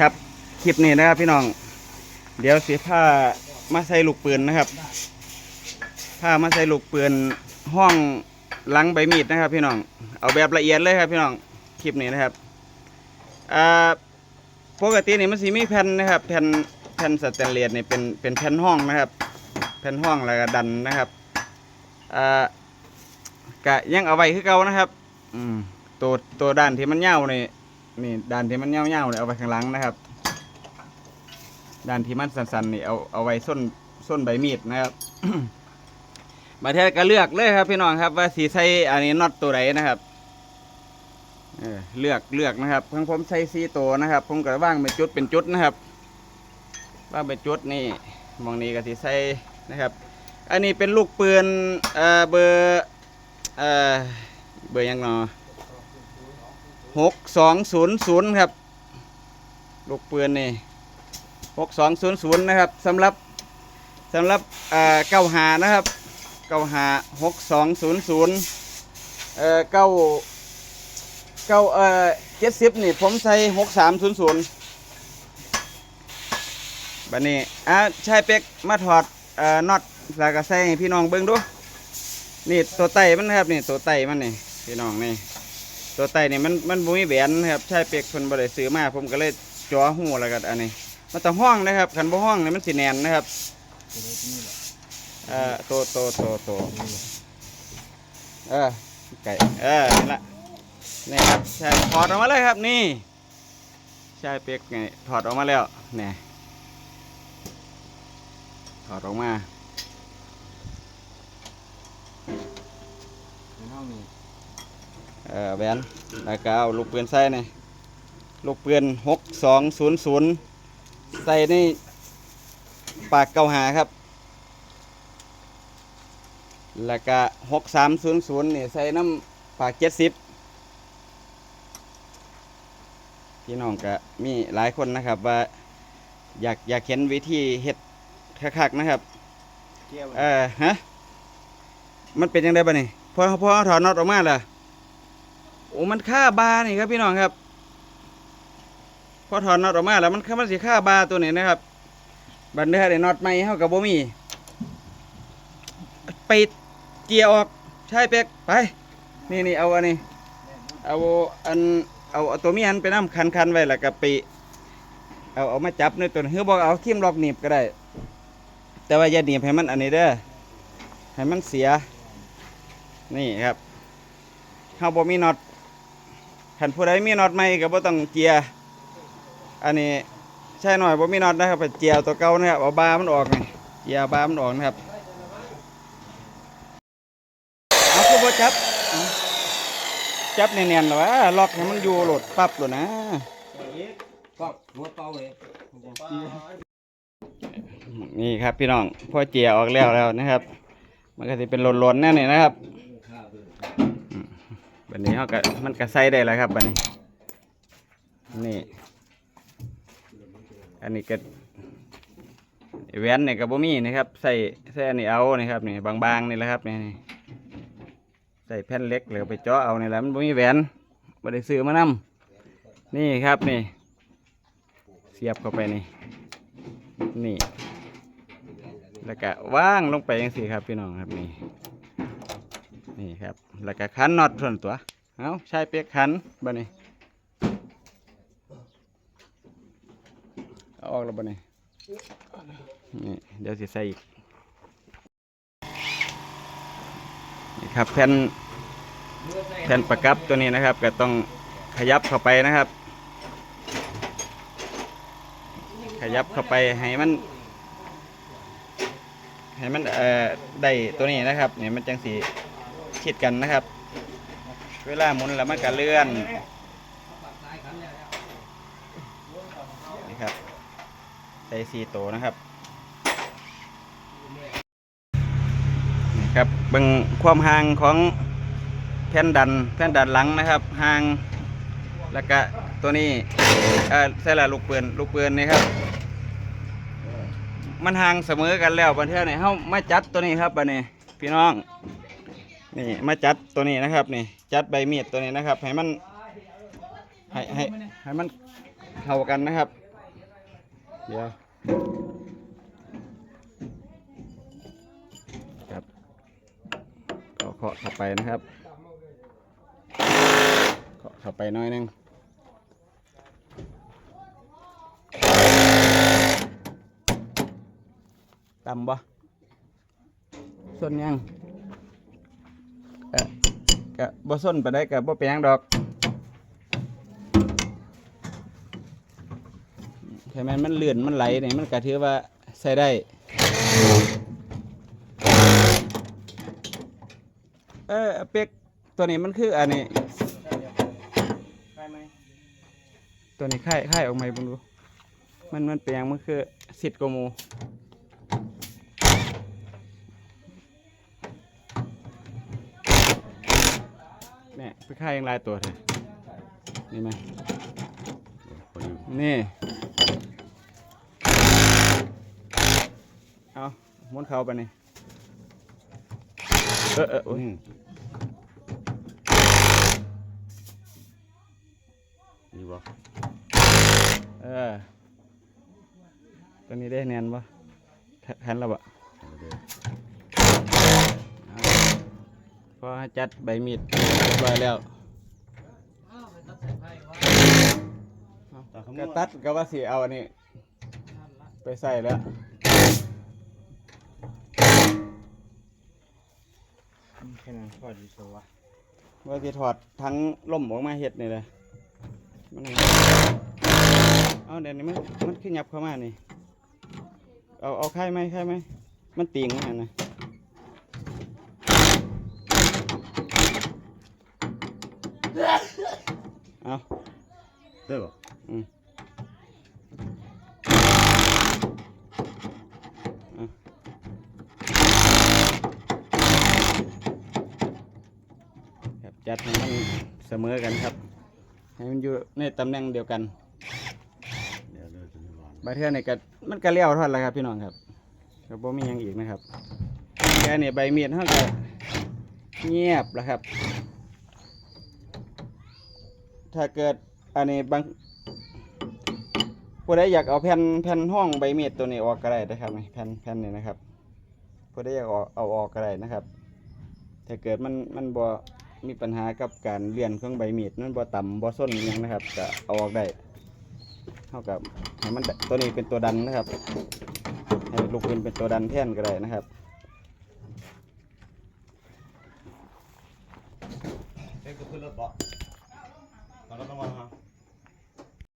ครับคลิปนี้นะครับพี่น้อง เดี๋ยวสีผ้ามาใส่ลูกปืนนะครับผ้ามาใส่ลูกปืนห้องหลังใบมีดนะครับ พี่น้องเอาแบบละเอียดเลยครับ พี่น้องคลิปนี้นะครับอ่าปกตินี่มันสีมีแผ่นนะครับแผ่นแผ่นสแตนเลสเนี่เป็นเป็นแผ่นห้องนะครับ แผ่นห้องแล้วก็ดันนะครับอ่ากะยังเอาไว้คือเก่านะครับ อืมตัวตัวด้านที่มันเงาเนี่ นี่ด้านที่มันเงาเงาๆนี่เอาไว้ข้างหลังนะครับ ด้านที่มันสันๆนี่เอาเอาไว้ส้นส้นใบมีดนะครับมาเทศก็เลือกเลยครับพี่น้องครับว่าสีใส่อันนี้น็อตตัวไหนนะครับเออเลือกเลือกนะครับของผมใส่สีตัวนะครับ ผมก็ว่างเป็นจุดเป็นจุดนะครับว่างเป็นจุดนี่มองนี้ก็สีใส่นะครับ อันนี้เป็นลูกปืนเอ่อเบอร์เอ่อเบอร์ยังเนอ หกสองศูนย์ศูนย์ครับ ลูกปืนนี่หกสองศูนย์ศูนย์นะครับสำหรับสำหรับเก้าหานะครับเก้าหาหกสองศูนย์ศูนย์เอ่อเก้าเก้าเอ่อเจ็ดสิบนี่ผมใส่หกสามศูนย์ศูนย์บัดนี้อะชายเป็กมาถอดเอ่อน็อตแล้วก็ใส่ให้พี่น้องเบิ่งดูนี่ตัวไตมันนะครับนี่ตัวไตมันนี่พี่น้องนี่ ตัวไตนี่มันมันบุ้มีแหวนนะครับใชายเป็กเพิ่นบ่ได้ซื้อมาผมก็เลยจ่อหูแล้วก็อันนี้ มันต้องห้องนะครับขันบ่ห้องเนี่ยมันสิแนนนะครับเอ่อโตโตโตโตเออไก่เออนี่ละนี่ครับใช่ถอดออกมาเลยครับนี่ใช่เปียกไงถอดออกมาแล้วนี่ถอดออกมาเออ แบนแล้วก็เอาลูกปืนใส่นี่ลูกปืนหกสองศูนย์ศูนย์ใส่ในปากเกาหาครับ แล้วก็หกสามศูนย์ศูนย์นี่ใส่น้ำปากเจ็ดสิบพี่น้องก็มีหลายคนนะครับว่าอยากอยากเห็นวิธีเฮ็ดคักๆนะครับเออฮะมันเป็นยังไงบ้านี่พอพอถอดน็อตออกมาล่ะ โอ้มันค่าบานี่ครับพี่น้องครับ พอถอดน็อตออกมาแล้วมันมันสิค่าบาตัวนี้นะครับ บันเดอร์ได้น็อตใหม่เฮากับโบมีไปเกียร์ออกใช่เป็กไป นี่นี่เอาอันนี้ เอาอันเอาเอาตัวมีอันไปน้ำคันคันๆไว้แล้วก็ไปเอาเอามาจับในตัวนี้เฮือบอกเอาคิมล็อกหนีบก็ได้ แต่ว่าอย่าหนีบให้มันอันนี้เด้อให้มันเสีย นี่ครับเฮาบ่มีน็อต คันผู้ใดมีน็อตใหม่ก็บ่ต้องเกีย อันนี้ใช่หน่อยผมมีน็อตนะครับไปเจียวตัวเก่านะครับเอาบามันออกนี่เจียวบามันออกนะครับเอาคือบ่จับเจับแน่นๆหรอวะล็อกให้มันอยู่โหลดปั๊บโหลดนะก็หัวเป่าเลยนี่ครับพี่น้องพอเจียออกแล้วแล้วนะครับ มันก็จะเป็นหล่นๆแน่นี่นะครับ บันนี้เขาก็มันก็ใส่ได้แล้วครับบันนี้ นี่ อันนี้ก็แหวนเนี่ยกับบ่มีนะครับ ใส่ใส่อันนี้เอานี่ครับนี่บางๆนี่แหละครับนี่ใส่แผ่นเล็กแล้วไปเจาะเอานี่แหละมันบ่มีแหวนบ่ได้ซื้อมานํนี่ครับนี่ เสียบเข้าไปนี่ นี่ แล้วก็ว่างลงไปอย่างสี่ครับพี่น้องครับนี่ นี่ครับ แล้วก็คันน็อตส่วนตัว เอาใช้เปียกคันบ่นี่เอาออกแล้วบ่นี่นี่เดี๋ยวสิใส่อีกนี่ครับแผ่นแผ่นประกับตัวนี้นะครับ ก็ต้องขยับเข้าไปนะครับ ขยับเข้าไปให้มันให้มันเอ่อได้ตัวนี้นะครับเนี่ยมันจังสี ชิดกันนะครับ เวลาหมุนแล้วมันก็เลื่อนนี่ครับใส่สีโตนะครับนี่ครับเบิ่งความห่างของแผ่นดันแผ่นดันหลังนะครับห่างแล้วก็ตัวนี้เออใส่ละลูกปืนลูกปืนนี่ครับ มันห่างเสมอกันแล้วบันเทอนี่เฮามาจัดตัวนี้ครับบัดนี้พี่น้อง นี่มาจัดตัวนี้นะครับนี่จัดใบมีดตัวนี้นะครับ ให้มันให้ให้ให้มันเข้ากันนะครับ เดี๋ยวครับก็เคาะเข้าไปนะครับเคาะเข้าไปน้อยนึงต่ำบ่ส่วนยัง กะบ่ส้นไปได้กะบ่แปลงดอกใช่ไหมมันเลื่อนมันไหลเนี่ยมันก็ถือว่าใช้ได้เออเป็กตัวนี้มันคืออันนี้ตัวนี้ค่ายค่ายออกมาบุญดูมันมันเปลงมันคือสิทธิ์กว่าหมู เนี่ยไปค่ายยังลายตัวเถอะนี่ไหมนี่ เอาม้วนเขาไปนี่ เออเออโอ้ยนี่บ่เออตัวนี้ได้แนนปะทันแล้วปะ พอจัดใบมีดเรียบร้อยแล้วก็ตัดก็ว่าสิเอาอันนี้ ไปใส่แล้วแค่นั้นพอดีโซวะว่าสิถอดทั้งล่มออกมาเห็ดนี่เลยมันเอาเดี๋ยวนี้มันมันขึ้นยับเข้ามานี่ เอาเอาไข่ไหมไข่ไหมมันติ่งมันนะ เอาได้บ่อืมเอาครับจัดให้มันเสมอกันครับ ให้มันอยู่ในตำแหน่งเดียวกันเดี๋ยวเดี๋ยวจะมีร้อนบาเทือนี่ก็มันก็เลี้ยวเท่านั้นแหละครับพี่น้องครับก็บ่มีหยังอีกนะครับแค่นี้ใบมีดเฮาก็เงียบแล้วครับ ถ้าเกิดอันนี้บางผู้ใดอยากเอาแผ่นแผ่นห้องใบมีดตัวนี้ออกก็ได้นะครับนี่แผ่นแผ่นนี้นะครับผู้ใดอยากเอาเอาออกก็ได้นะครับ ถ้าเกิดมันมันบ่มีปัญหากับการเลื่อนเครื่องใบมีดมันบ่ต่ำบ่ส้นอิหยังนะครับก็เอาออกได้เท่ากับให้มันตัวนี้เป็นตัวดันนะครับให้ลูกปืนเป็นตัวดันแท่นก็ได้นะครับเอ้ยก็ขึ้นรถบ่ องมาครับ